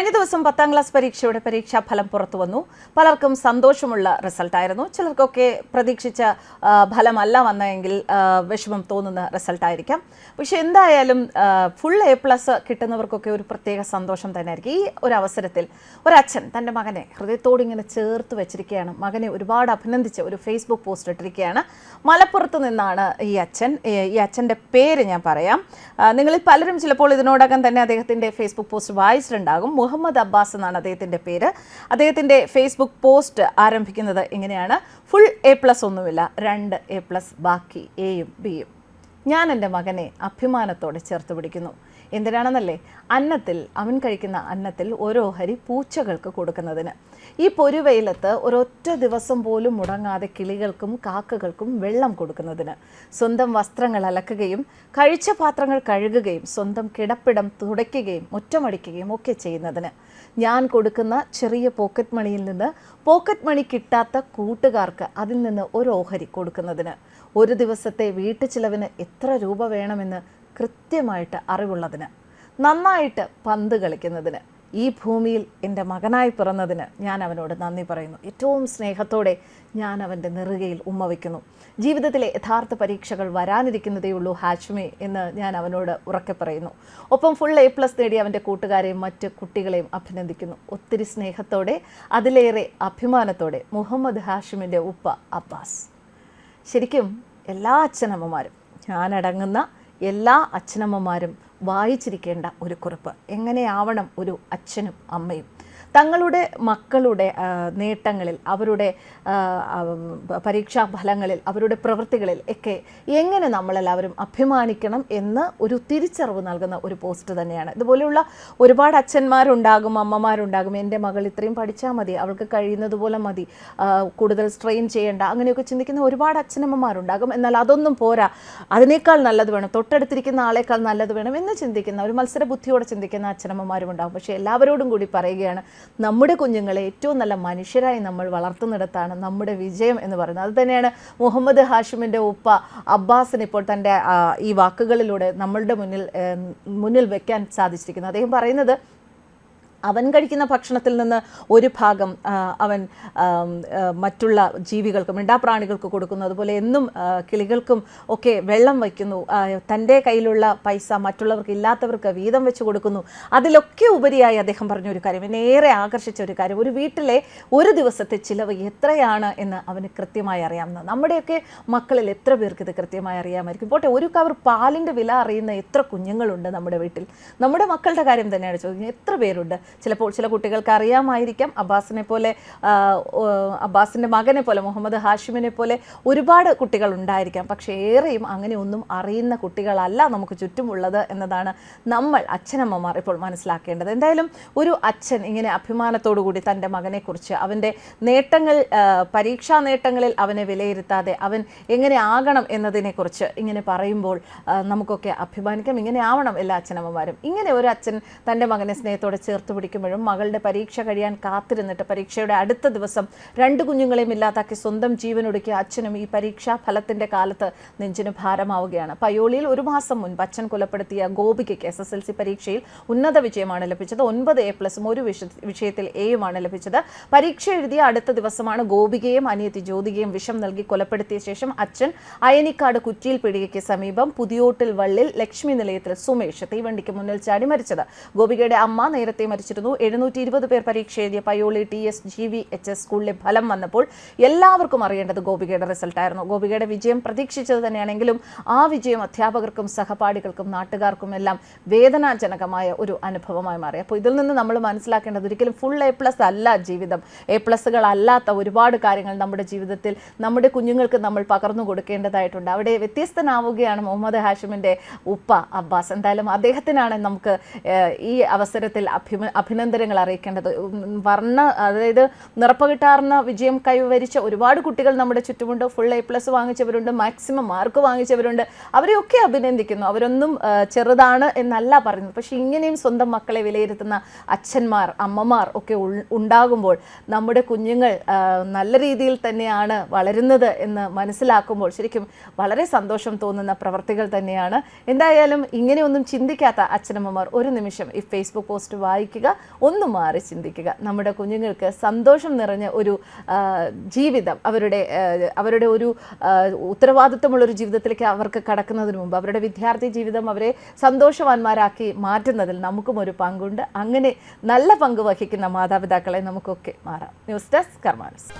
കഴിഞ്ഞ ദിവസം പത്താം ക്ലാസ് പരീക്ഷയുടെ പരീക്ഷാ ഫലം പുറത്തു വന്നു. പലർക്കും സന്തോഷമുള്ള റിസൾട്ടായിരുന്നു ചിലർക്കൊക്കെ പ്രതീക്ഷിച്ച ഫലമല്ല വന്നതെങ്കിൽ വിഷമം തോന്നുന്ന റിസൾട്ടായിരിക്കാം പക്ഷെ എന്തായാലും ഫുൾ എ പ്ലസ് കിട്ടുന്നവർക്കൊക്കെ ഒരു പ്രത്യേക സന്തോഷം തന്നെയായിരിക്കും. ഈ ഒരു അവസരത്തിൽ ഒരച്ഛൻ തന്റെ മകനെ ഹൃദയത്തോട് ഇങ്ങനെ ചേർത്ത് വെച്ചിരിക്കുകയാണ്. മകനെ ഒരുപാട് അഭിനന്ദിച്ച് ഒരു ഫേസ്ബുക്ക് പോസ്റ്റ് ഇട്ടിരിക്കുകയാണ്. മലപ്പുറത്ത് നിന്നാണ് ഈ അച്ഛൻ. ഈ അച്ഛന്റെ പേര് ഞാൻ പറയാം. നിങ്ങളിൽ പലരും ചിലപ്പോൾ ഇതിനോടകം തന്നെ അദ്ദേഹത്തിന്റെ ഫേസ്ബുക്ക് പോസ്റ്റ് വായിച്ചിട്ടുണ്ടാകും. മുഹമ്മദ് അബ്ബാസ് എന്നാണ് അദ്ദേഹത്തിന്റെ പേര്. അദ്ദേഹത്തിന്റെ ഫേസ്ബുക്ക് പോസ്റ്റ് ആരംഭിക്കുന്നത് ഇങ്ങനെയാണ്. ഫുൾ എ പ്ലസ് ഒന്നുമില്ല രണ്ട് എ പ്ലസ് ബാക്കി എയും ബിയും ഞാൻ എന്റെ മകനെ അഭിമാനത്തോടെ ചേർത്ത് പിടിക്കുന്നു. എന്തിനാണെന്നല്ലേ? അന്നത്തിൽ അവൻ കഴിക്കുന്ന അന്നത്തിൽ ഓരോ ഹരി പൂച്ചകൾക്ക് കൊടുക്കുന്നതിന്. ഈ പൊരുവെയിലത്ത് ഒരൊറ്റ ദിവസം പോലും മുടങ്ങാതെ കിളികൾക്കും കാക്കകൾക്കും വെള്ളം കൊടുക്കുന്നതിന്. സ്വന്തം വസ്ത്രങ്ങൾ അലക്കുകയും കഴിച്ച പാത്രങ്ങൾ കഴുകുകയും സ്വന്തം കിടപ്പിടം തുടയ്ക്കുകയും മുറ്റമടിക്കുകയും ഒക്കെ ചെയ്യുന്നതിന്. ഞാൻ കൊടുക്കുന്ന ചെറിയ പോക്കറ്റ് മണിയിൽ നിന്ന് പോക്കറ്റ് മണി കിട്ടാത്ത കൂട്ടുകാർക്ക് അതിൽ നിന്ന് ഒരു ഓഹരി കൊടുക്കുന്നതിന്. ഒരു ദിവസത്തെ വീട്ടു ചിലവിന് എത്ര രൂപ വേണമെന്ന് കൃത്യമായിട്ട് അറിവുള്ളതിന് നന്നായിട്ട് പന്ത് കളിക്കുന്നതിന് ഈ ഭൂമിയിൽ എന്റെ മകനായി പിറന്നതിന് ഞാൻ അവനോട് നന്ദി പറയുന്നു. ഏറ്റവും സ്നേഹത്തോടെ ഞാൻ അവന്റെ നെറുകയിൽ ഉമ്മ വയ്ക്കുന്നു. ജീവിതത്തിലെ യഥാർത്ഥ പരീക്ഷകൾ വരാനിരിക്കുന്നതേയുള്ളൂ ഹാഷ്മി എന്ന് ഞാൻ അവനോട് ഉറക്കെ പറയുന്നു. ഒപ്പം ഫുൾ എ പ്ലസ് നേടി അവന്റെ കൂട്ടുകാരെയും മറ്റ് കുട്ടികളെയും അഭിനന്ദിക്കുന്നു. ഒത്തിരി സ്നേഹത്തോടെ അതിലേറെ അഭിമാനത്തോടെ മുഹമ്മദ് ഹാഷിമിന്റെ ഉപ്പ അബ്ബാസ്. ശരിക്കും എല്ലാ അച്ഛനമ്മമാരും ഞാനടങ്ങുന്ന എല്ലാ അച്ഛനമ്മമാരും വായിച്ചിരിക്കേണ്ട ഒരു കുറിപ്പ്. എങ്ങനെയാവണം ഒരു അച്ഛനും അമ്മയും? തങ്ങളുടെ മക്കളുടെ നേട്ടങ്ങളിൽ അവരുടെ പരീക്ഷാ ഫലങ്ങളിൽ അവരുടെ പ്രവൃത്തികളിൽ ഒക്കെ എങ്ങനെ നമ്മളെല്ലാവരും അഭിമാനിക്കണം എന്ന് ഒരു തിരിച്ചറിവ് നൽകുന്ന ഒരു പോസ്റ്റ് തന്നെയാണ്. ഇതുപോലെയുള്ള ഒരുപാട് അച്ഛന്മാരുണ്ടാകും അമ്മമാരുണ്ടാകും എന്റെ മകൾ ഇത്രയും പഠിച്ചാൽ മതി അവൾക്ക് കഴിയുന്നത് പോലെ മതി കൂടുതൽ സ്ട്രെയിൻ ചെയ്യേണ്ട അങ്ങനെയൊക്കെ ചിന്തിക്കുന്ന ഒരുപാട് അച്ഛനമ്മമാരുണ്ടാകും. എന്നാൽ അതൊന്നും പോരാ അതിനേക്കാൾ നല്ലത് വേണം തൊട്ടടുത്തിരിക്കുന്ന ആളേക്കാൾ നല്ലത് വേണം എന്ന് ചിന്തിക്കുന്ന ഒരു മത്സര ബുദ്ധിയോടെ ചിന്തിക്കുന്ന അച്ഛനമ്മമാരും ഉണ്ടാകും. പക്ഷേ എല്ലാവരോടും കൂടി പറയുകയാണ് നമ്മുടെ കുഞ്ഞുങ്ങളെ ഏറ്റവും നല്ല മനുഷ്യരായി നമ്മൾ വളർത്തുന്നിടത്താണ് നമ്മുടെ വിജയം എന്ന് പറയുന്നത്. അത് തന്നെയാണ് മുഹമ്മദ് ഹാഷിമിന്റെ ഉപ്പ അബ്ബാസിന് ഇപ്പോൾ തന്റെ ഈ വാക്കുകളിലൂടെ നമ്മളുടെ മുന്നിൽ മുന്നിൽ വെക്കാൻ സാധിച്ചിരിക്കുന്നത്. അദ്ദേഹം പറയുന്നത് അവൻ കഴിക്കുന്ന ഭക്ഷണത്തിൽ നിന്ന് ഒരു ഭാഗം അവൻ മറ്റുള്ള ജീവികൾക്കും മിണ്ടാപ്രാണികൾക്ക് കൊടുക്കുന്നു. അതുപോലെ എന്നും കിളികൾക്കും ഒക്കെ വെള്ളം വയ്ക്കുന്നു. തന്റെ കയ്യിലുള്ള പൈസ മറ്റുള്ളവർക്ക് ഇല്ലാത്തവർക്ക് വീതം വെച്ച് കൊടുക്കുന്നു. അതിലൊക്കെ ഉപരിയായി അദ്ദേഹം പറഞ്ഞ ഒരു കാര്യം. എന്നെ ഏറെ ആകർഷിച്ച ഒരു കാര്യം. ഒരു വീട്ടിലെ ഒരു ദിവസത്തെ ചിലവ് എത്രയാണ് എന്ന് അവന് കൃത്യമായി അറിയാവുന്ന നമ്മുടെയൊക്കെ മക്കളിൽ എത്ര പേർക്ക് ഇത് കൃത്യമായി അറിയാമായിരിക്കും? പോട്ടെ ഒരു കവർ പാലിന്റെ വില അറിയുന്ന എത്ര കുഞ്ഞുങ്ങളുണ്ട് നമ്മുടെ വീട്ടിൽ? നമ്മുടെ മക്കളുടെ കാര്യം തന്നെയാണ് ചോദിക്കുന്നത്. എത്ര പേരുണ്ട്? ചിലപ്പോൾ ചില കുട്ടികൾക്ക് അറിയാമായിരിക്കാം. അബ്ബാസിനെ പോലെ അബ്ബാസിന്റെ മകനെ പോലെ മുഹമ്മദ് ഹാഷിമിനെ പോലെ ഒരുപാട് കുട്ടികൾ ഉണ്ടായിരിക്കാം. പക്ഷേ ഏറെയും അങ്ങനെ ഒന്നും അറിയുന്ന കുട്ടികളല്ല നമുക്ക് ചുറ്റുമുള്ളത് എന്നതാണ് നമ്മൾ അച്ഛനമ്മമാർ ഇപ്പോൾ മനസ്സിലാക്കേണ്ടത്. എന്തായാലും ഒരു അച്ഛൻ ഇങ്ങനെ അഭിമാനത്തോടു കൂടി തന്റെ മകനെക്കുറിച്ച് അവന്റെ നേട്ടങ്ങൾ പരീക്ഷാ നേട്ടങ്ങളിൽ അവനെ വിലയിരുത്താതെ അവൻ എങ്ങനെ ആകണം എന്നതിനെക്കുറിച്ച് ഇങ്ങനെ പറയുമ്പോൾ നമുക്കൊക്കെ അഭിമാനിക്കാം. ഇങ്ങനെ ആവണം എല്ലാ അച്ഛനമ്മമാരും. ഇങ്ങനെ ഒരു അച്ഛൻ തന്റെ മകനെ സ്നേഹത്തോടെ ചേർത്ത് പിടിക്കുമ്പോഴും മകളുടെ പരീക്ഷ കഴിയാൻ കാത്തിരുന്നിട്ട് പരീക്ഷയുടെ അടുത്ത ദിവസം രണ്ട് കുഞ്ഞുങ്ങളെയും ഇല്ലാതാക്കി സ്വന്തം ജീവനൊടുക്കിയ അച്ഛനും ഈ പരീക്ഷാ ഫലത്തിന്റെ കാലത്ത് നെഞ്ചിന് ഭാരമാവുകയാണ്. പയോളിയിൽ ഒരു മാസം മുൻപ് അച്ഛൻ കൊലപ്പെടുത്തിയ ഗോപികയ്ക്ക് എസ് എസ് എൽ സി പരീക്ഷയിൽ ഉന്നത വിജയമാണ് ലഭിച്ചത്. ഒൻപത് എ പ്ലസും ഒരു വിഷ വിഷയത്തിൽ എയുമാണ് ലഭിച്ചത്. പരീക്ഷ എഴുതിയ അടുത്ത ദിവസമാണ് ഗോപികയും അനിയത്തി ജ്യോതികയും വിഷം നൽകി കൊലപ്പെടുത്തിയ ശേഷം അച്ഛൻ അയനിക്കാട് കുറ്റിയിൽ പിടികയ്ക്ക് സമീപം പുതിയോട്ടിൽ വള്ളിൽ ലക്ഷ്മി നിലയത്തിൽ സുമേഷ് തീവണ്ടിക്ക് മുന്നിൽ ചാടി മരിച്ചത്. ഗോപികയുടെ അമ്മ നേരത്തെ മരിച്ചിരുന്നു എഴുന്നൂറ്റി ഇരുപത് പേർ പരീക്ഷ എഴുതിയ Payyoli T S G V H S സ്കൂളിലെ ഫലം വന്നപ്പോൾ എല്ലാവർക്കും അറിയേണ്ടത് ഗോപികയുടെ റിസൾട്ടായിരുന്നു. ഗോപികയുടെ വിജയം പ്രതീക്ഷിച്ചത് തന്നെയാണെങ്കിലും ആ വിജയം അധ്യാപകർക്കും സഹപാഠികൾക്കും നാട്ടുകാർക്കും എല്ലാം വേദനാജനകമായ ഒരു അനുഭവമായി മാറി. അപ്പോൾ ഇതിൽ നിന്ന് നമ്മൾ മനസ്സിലാക്കേണ്ടത് ഒരിക്കലും ഫുൾ എ പ്ലസ് അല്ല ജീവിതം. എ പ്ലസുകളല്ലാത്ത ഒരുപാട് കാര്യങ്ങൾ നമ്മുടെ ജീവിതത്തിൽ നമ്മുടെ കുഞ്ഞുങ്ങൾക്ക് നമ്മൾ പകർന്നു കൊടുക്കേണ്ടതായിട്ടുണ്ട്. അവിടെ വ്യത്യസ്തനാവുകയാണ് മുഹമ്മദ് ഹാഷിമിന്റെ ഉപ്പ അബ്ബാസ്. എന്തായാലും അദ്ദേഹത്തിനാണ് നമുക്ക് ഈ അവസരത്തിൽ അഭിമ അഭിനന്ദനങ്ങൾ അറിയിക്കേണ്ടത്. വർണ അതായത് നിറപ്പകിട്ടാർന്ന വിജയം കൈവരിച്ച ഒരുപാട് കുട്ടികൾ നമ്മുടെ ചുറ്റുമുണ്ട്. ഫുൾ എ പ്ലസ് വാങ്ങിച്ചവരുണ്ട്. മാക്സിമം മാർക്ക് വാങ്ങിച്ചവരുണ്ട്. അവരെയൊക്കെ അഭിനന്ദിക്കുന്നു. അവരൊന്നും ചെറുതാണ് എന്നല്ല പറയുന്നത്. പക്ഷെ ഇങ്ങനെയും സ്വന്തം മക്കളെ വിലയിരുത്തുന്ന അച്ഛന്മാർ അമ്മമാർ ഒക്കെ ഉണ്ടാകുമ്പോൾ നമ്മുടെ കുഞ്ഞുങ്ങൾ നല്ല രീതിയിൽ തന്നെയാണ് വളരുന്നത് എന്ന് മനസ്സിലാക്കുമ്പോൾ ശരിക്കും വളരെ സന്തോഷം തോന്നുന്ന പ്രവർത്തികൾ തന്നെയാണ്. എന്തായാലും ഇങ്ങനെയൊന്നും ചിന്തിക്കാത്ത അച്ഛനമ്മമാർ ഒരു നിമിഷം ഈ ഫേസ്ബുക്ക് പോസ്റ്റ് വായിക്കുക. ഒന്ന് മാറി ചിന്തിക്കുക. നമ്മുടെ കുഞ്ഞുങ്ങൾക്ക് സന്തോഷം നിറഞ്ഞ ഒരു ജീവിതം അവരുടെ അവരുടെ ഒരു ഉത്തരവാദിത്വമുള്ളൊരു ജീവിതത്തിലേക്ക് അവർക്ക് കടക്കുന്നതിന് മുമ്പ് അവരുടെ വിദ്യാർത്ഥി ജീവിതം അവരെ സന്തോഷവാന്മാരാക്കി മാറ്റുന്നതിൽ നമുക്കും ഒരു പങ്കുണ്ട്. അങ്ങനെ നല്ല പങ്ക് വഹിക്കുന്ന മാതാപിതാക്കളെ നമുക്കൊക്കെ മാറാം. News desk കർമാനസ്.